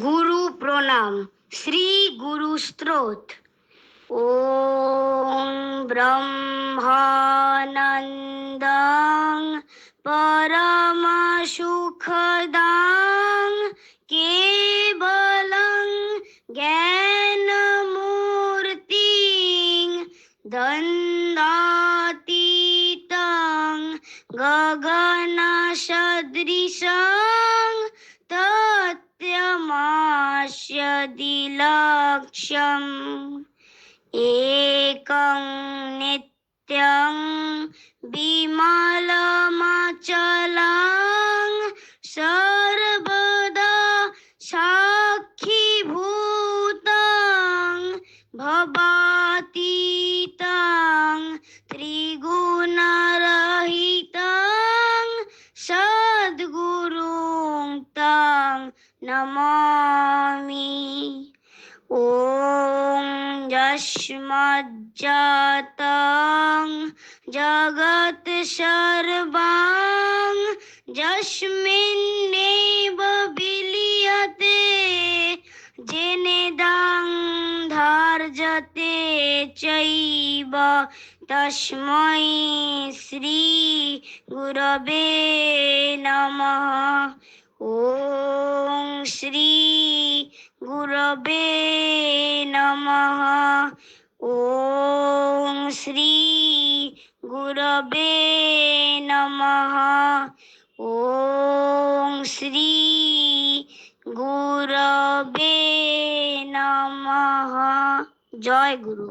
গুরু প্রণাম শ্রী গুরু স্ত্রোত ওম ব্রহ্মানন্দং পরম সুখদাং কেবলং জ্ঞানমূর্তিং দ্বন্দ্বাতীতং গগনসদৃশং तत्यमास्य दिलक्ष्यम् एकं नित्यं विमलमचलं सर्वदा साक्षीभूतं भवातीतं त्रिगुणरहितं सद्गुरुं तं नमामि यस्मज्जातं जगत् सर्वं यस्मिन्नेव विलीयते जेनेदं धार्जते चैव तस्मै श्रीगुरवे नमः ॐ श्री गुरवे नमः ॐ श्री गुरवे नमः ॐ श्री গুরবে নমঃ জয় গুরু